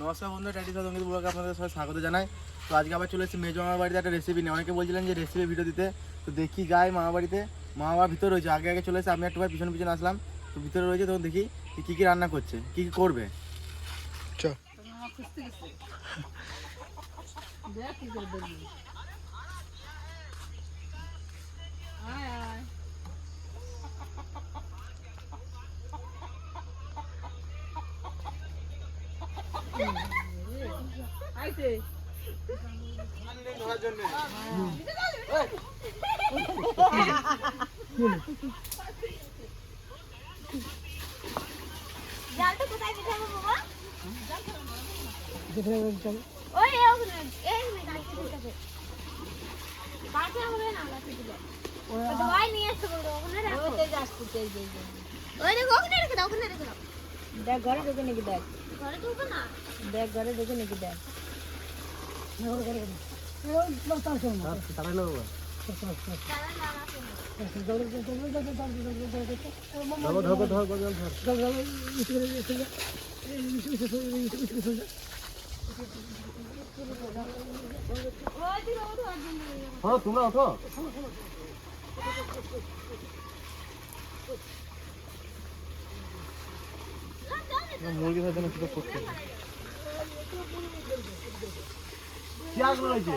নমস্কার বন্ধু ড্যাডি সংগীত ব্লগে আপনাদের সবাই স্বাগত জানাই। তো আজকে আবার চলে এসেছি মেজো মামার বাড়িতে একটা রেসিপি নিয়ে। অনেকে বলছিলেন যে রেসিপি ভিডিও দিতে। তো দেখি যাই মামা বাড়িতে মা বাবা ভিতরে রয়েছে। আগে আগে চলে এসে আমি একটু ভাই পিছনে পিছনে আসলাম। তো ভিতরে রয়েছে তখন দেখি কী কী রান্না করছে কী কী করবে। চ দেখ কি করে দেখবি আয় আয় আইতে জালটা কোথায় বিছাবো বাবা ওই ওখানে এই নে গাছে হবে না গাছে দিলে দোয়াই নিয়ে আসতে বলব ওখানে রাখো ওতে যাচ্ছে তেজ তেজ ওই দেখো ওখানে রেখে দাও ওখানে রেখে দাও। দেখ ঘরে ঢুকে নাকি দেখ। ঘরে ঢুকবে না দেখ ঘরে ঢুকে নাকি দেখ হ্যাঁ তোমরা ওঠো মুরগি ধরার জন্য কিছু করতে রয়েছে রয়েছে।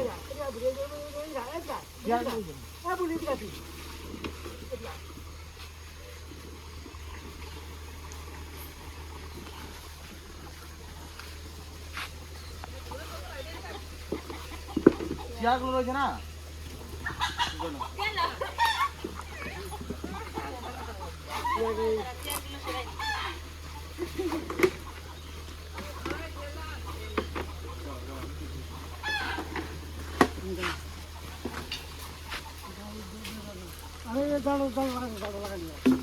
চেয়ারগুলো রয়েছে না? 走走走走走走。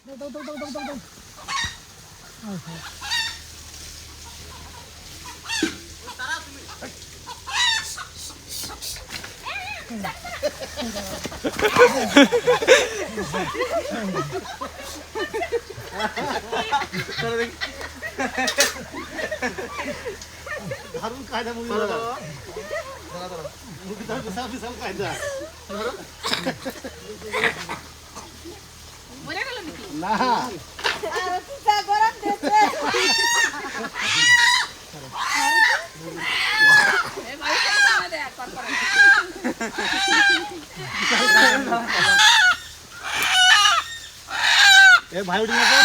走走走走走走走走走走走走走走走走走走走 এই দেখো উঠে যায় ও বাবা উঠে যায় সরাতে সরাতে ওই দেখো উঠে দিল দারুণ কায়দা মুরগি ধরা দাঁড়া দাঁড়া মুরগি ধরা বিশাল বিশাল কায়দা মরে গেল নাকি না গরম দিচ্ছে এই ভাইটা না দেখ কর কর এ ভাই উঠে গেছে।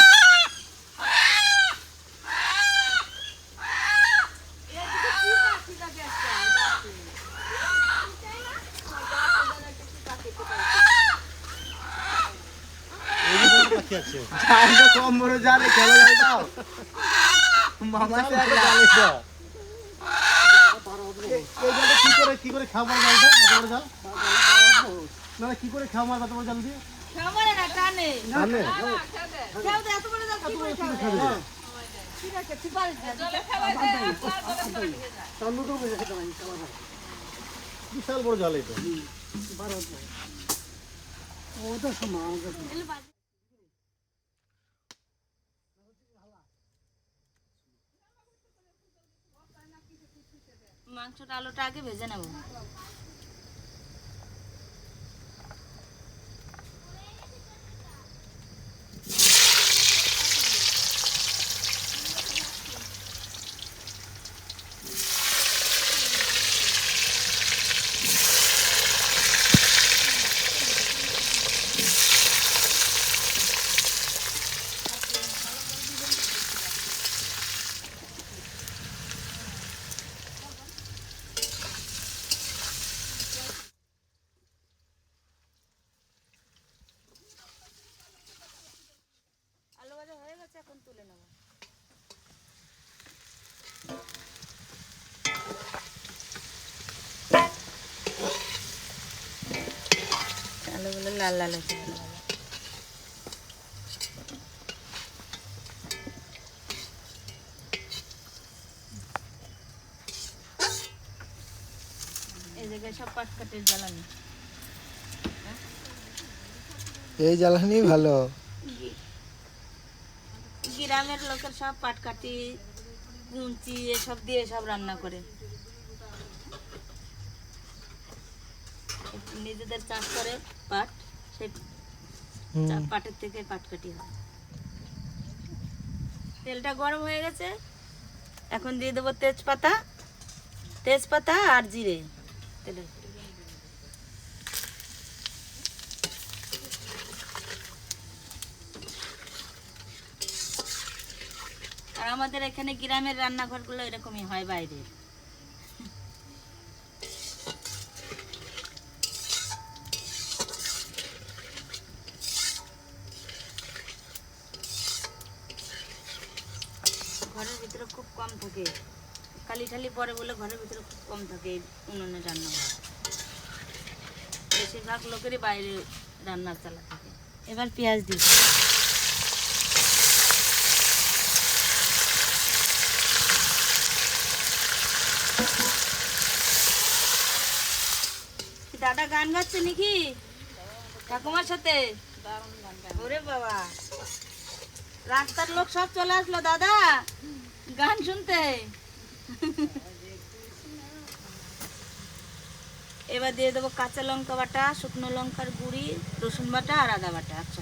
কম বড় জালে খেলো মামা কি করে কি করে খাবার জালটা? এত বড় জাল? না না, কি করে খাবার এত বড় জাল দিয়ে? খাবারে না টানে। জানে ঠিক আছে ঠিক আছে। দে বিশাল বড় জাল এটা। মাংসটা আলুটা আগে ভেজে নেব। লাল লাল হচ্ছে এই পাট কাঠের জ্বালানি। এই জ্বালানি ভালো। গ্রামের লোকের সব পাটকাঠি কুঞ্চি এসব দিয়ে সব রান্না করে। নিজেদের চাষ করে পাট। সেই পাটের থেকে পাটকাঠি হয়। তেলটা গরম হয়ে গেছে। এখন দিয়ে দেবো তেজপাতা তেজপাতা আর জিরে তেলে। আর আমাদের এখানে গ্রামের রান্নাঘরগুলো এরকমই হয় বাইরে ঘরের ভিতরে খুব কম থাকে কালি পরে বলে ঘরের ভিতরে খুব কম থাকে এই উনুনে রান্না হয়। বেশিরভাগ লোকেরই বাইরে রান্নার চালা থাকে। এবার পেঁয়াজ দিই। দাদা গান গাচ্ছে নাকি? ঠাকুমার সাথে? ওরে বাবা। রাস্তার লোক সব চলে আসলো, দাদা। গান শুনতে? এবার দিয়ে দেবো কাঁচা লঙ্কা বাটা, শুকনো লঙ্কার গুঁড়ি, রসুন বাটা আর আদা বাটা আচ্ছা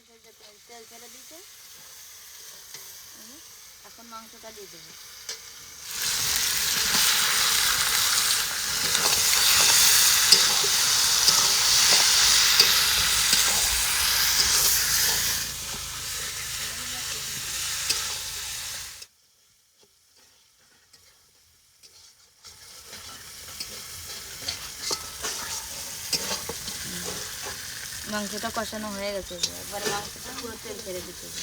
হয়ে গেছে যে তেল তেল ফেলে দিয়েছে এখন মাংসটা দিয়ে দেবো মাংসটা কষানো হয়ে গেছে এবার মাংসটা পুরো তেল ছেড়ে দিতে হবে।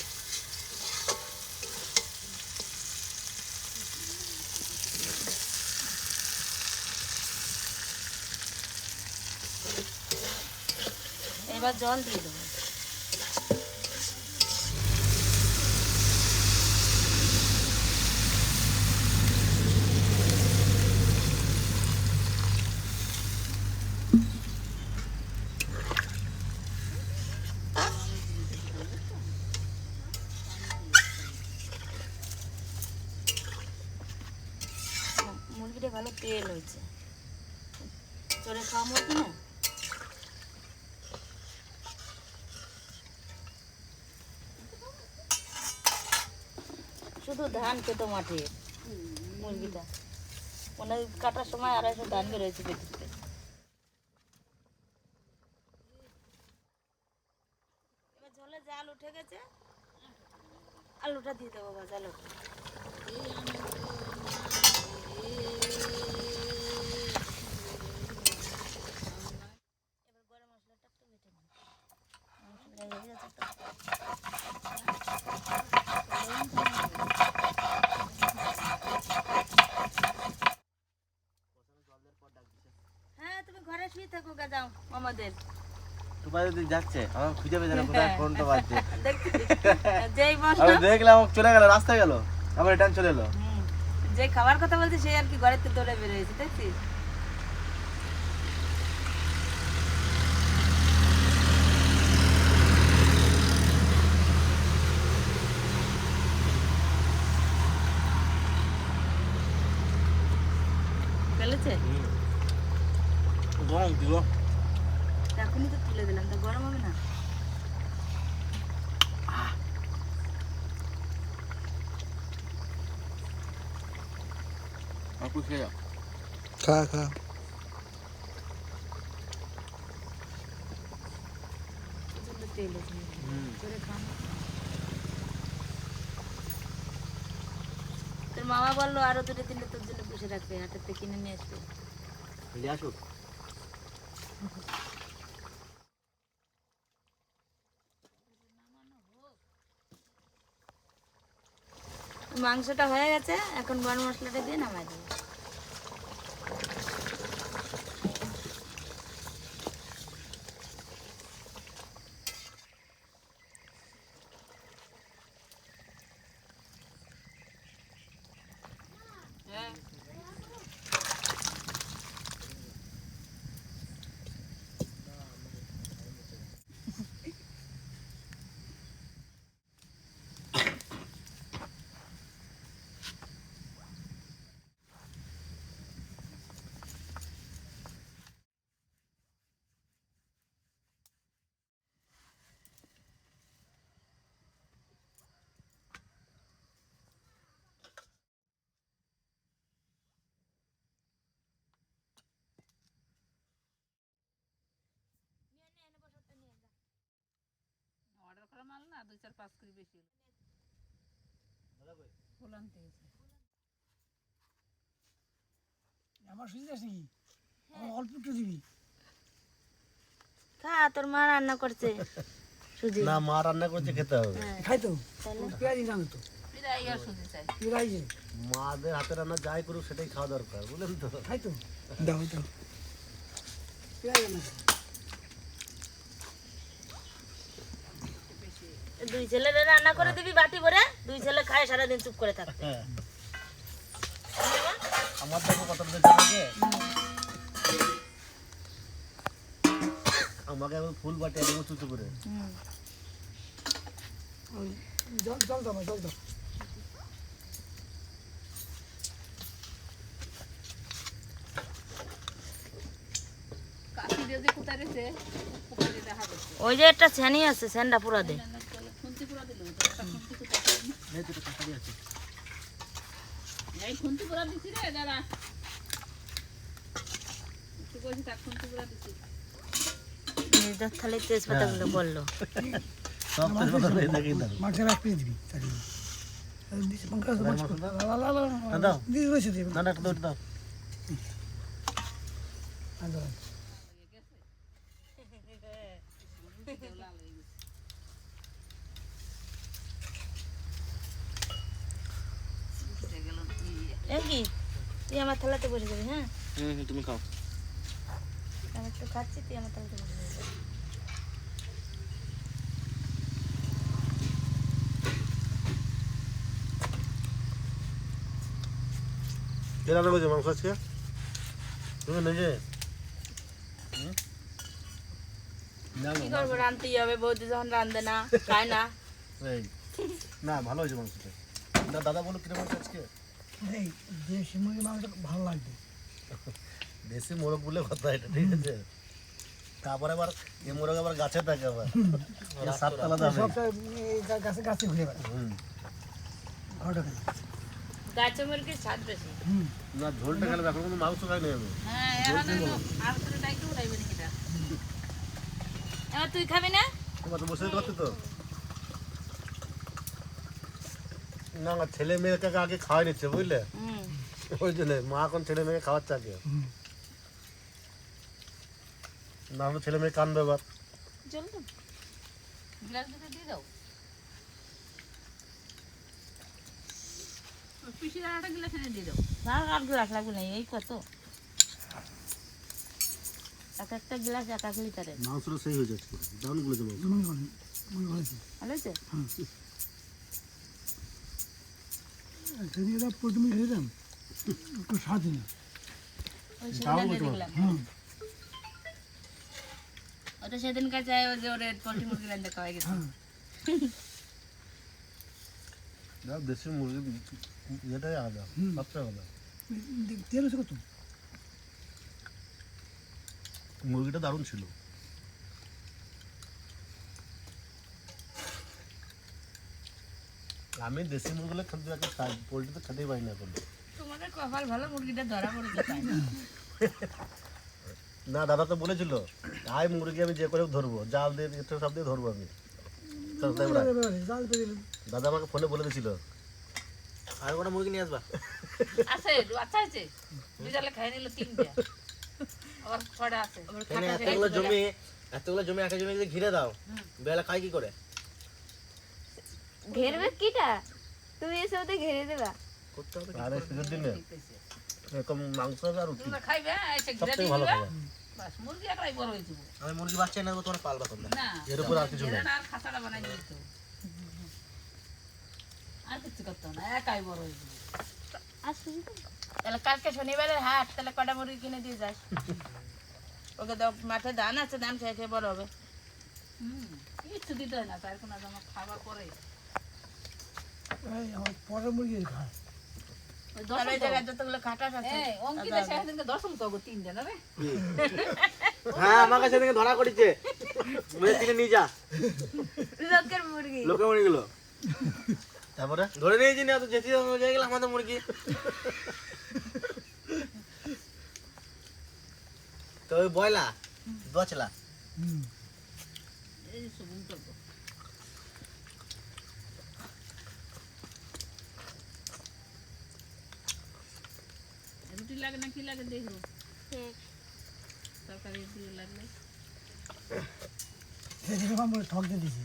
এবার জল দিয়ে দেবো মুরগিটা ভালো তেল হয়েছে। চড়ে খাওয়া মুরগি না? শুধু ধান খেত মাঠে, মুরগিটা। মানে কাটার সময় আড়াইশো ধান বেরোয়েছে পেটিতে ঝোলে জাল উঠে গেছে। আলুটা দিয়ে দেবো ভাজা এবার গরম মশলাটা একটু বেটে নিই মাংসটা লেগে গেছে তো। হ্যাঁ তুমি ঘরে শুয়ে থাকো গা যাও আমাদের টুপা যাচ্ছে আমার খুঁজে পেয়েছে না কোথায় ফোনটা বাজছে আমি দেখলাম চলে গেল রাস্তায় গেল। আবার রিটার্ন চলে এলো। যে খাবার কথা বলছে সে আর কি ঘরের থেকে দৌড়ে বেরিয়েছে দেখছিস ফেলেছে? গরম দিব এখনই তো তুলে দিলাম তা গরম হবে না খেয়ে খা খা। তোর মামা বলল আরও দুটো তিনটে তোর জন্য পুষে রাখবে হাটের থেকে কিনে নিয়ে আসবে। মাংসটা হয়ে গেছে এখন গরম মশলাটা দিয়ে নামাই দেবো। দুই চার পাঁচ কেজি বেশি ফুল আনতে গেছে। আমার সুযোগ আছে কি? অল্প একটু দিবি। খা তোর মা রান্না করছে। না মা রান্না করছে খেতে হবে। খাই তো। পেঁয়াজ তো। মাদের হাতে রান্না যাই করুক সেটাই খাওয়া দরকার বুঝলেন তো? খাই তো। দাও পেঁয়াজ দুই ছেলেরে রান্না করে দিবি বাটি ভরে দুই ছেলে খায় সারাদিন চুপ করে থাকবে। হ্যাঁ। আমার দেখো কত আমাকে এখন ফুল বাটি একদম চুচু করে। ওই জল জল দাও জল দাও। যে দিয়ে ওই একটা ছানি আছে স্যান্ডা পুরা দে। থালে তেজপাতা গুলো বলল। সব তেজপাতা দিয়ে দেখি দাও মাংসের এক পিস দিবি তাহলে দিছি পঙ্কা আছে মাছ মশলা দাও। লা লা লা না, দাও। দিদি রয়েছে দিবি না না একটা দাও, একটা দাও এ কি? তুই আমার থালাতে বসে যাবি হ্যাঁ? হুম হুম, তুমি খাও। আমি একটু খাচ্ছি তুই আমার থালাতে বসে যাবি। কে রান্না করছে মাংস আজকে। তুমি নিজে? কি করব রাঁধতেই হবে বৌদি যখন রাঁধে না খায় না। না ভালো হয়েছে মাংসটা। দাদা বলো কীরকম আজকে? এই দেশি মুরগি মাংস ভালো লাগবে। দেশি মোরগ বলে কথা এটা ঠিক আছে। তারপরে আবার এ মোরগ আবার গাছে থাকে আবার। এই গা- গাছে গাছে ঘুরে বেড়ায়। হুম। গাছে মুরগির স্বাদ বেশি। হুম। না ঝোলটা খেলে এখন মাংস খাই আমি হ্যাঁ এখন আর করে ডাইকে উঠাইবে নাকি এটা? এবার তুই খাবি না? তোমার তো বসে করতে তো? না না ছেলে মেয়েকে আগে খাওয়াই নিচ্ছে বুঝলে? ওই জন্য মা এখন ছেলে মেয়ে খাওয়াচ্ছে আগে। না হলে ছেলে মেয়ে কানবে এবার এক একটা গ্লাস এক এক লিটারের। মাংসটা সেই হয়ে যাচ্ছে। দারুণগুলো ভালো ভালো হয়েছে? দিয়ে দাও প্রথমে খেয়ে দাম একটু স্বাদ না সেদিন ওটা সেদিন কাছে ওই যে ওরে পোল্ট্রি মুরগি রান্না গেছে। হ্যাঁ। দেশি মুরগি যেটাই আলাদা সবচেয়ে আলাদা। তেল আছে কত? মুরগিটা দারুণ ছিল। আমি দেশি মুরগিগুলো খেতে একটা পোলট্রি তো খেতেই পারি না এখন। তোমাদের কপাল ভালো মুরগিটা ধরা তাই না? দাদা তো বলেছিল আয় মুরগি আমি যে করে ধরবো জাল দিয়ে সব দিয়ে ধরবো আমি। দাদা আমাকে ফোনে বলে দিয়েছিল আর কোনো মুরগি নিয়ে আসবা? আছে আচ্ছা আছে। বিড়ালে খাই নিল তিনটে। আবার ছটা আছে। এতগুলো জমি এতগুলো জমি একটা জমি যদি ঘিরে দাও বেলা খাই কি করে? ঘেরবে কিটা? তুমি এসে ওদের ঘেরে দেবা। করতে হবে আর এই শীতের এরকম মাংস আর রুটি। খাইবে এসে ঘিরে সবথেকে ভালো খাবার। বাস মুরগি একলাই বড় হয়ে যাব আমি মুরগি বাচ্চা নেব তোমার পালবা তোমরা না। এর উপর আর কিছু না আর খাসাটা বানাই দিত আর কিছু করতো না একাই বড় হয়ে যাব। আসুন তাহলে কালকে শনিবারের হাট তাহলে কটা মুরগি কিনে দিয়ে যাস? ওকে দাও মাঠে ধান আছে ধান খেয়ে খেয়ে বড় হবে। হুম। কিচ্ছু দিতে হয় না তার কোনো খাবার পরে। এই আমার পরের না রে হ্যাঁ আমার কাছে থেকে ধরা করেছে। নিয়ে যা। লোকের মুরগি। লোকে মুরগিগুলো। তারপরে? ধরে নিয়েছি না তো যেতে হয়ে গেল আমাদের মুরগি। তো ওই বয়লা দোচলা হুম। এই সবুন তো গো। রুটি লাগে না কি লাগে দেখো তরকারি দিয়ে লাগলে। আমার ঠক দিয়ে দিয়েছি।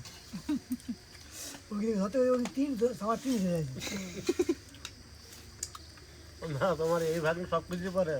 তিন সবার তিন হয়ে যাচ্ছে না তোমার এই ভাগ সব কিছু পরে।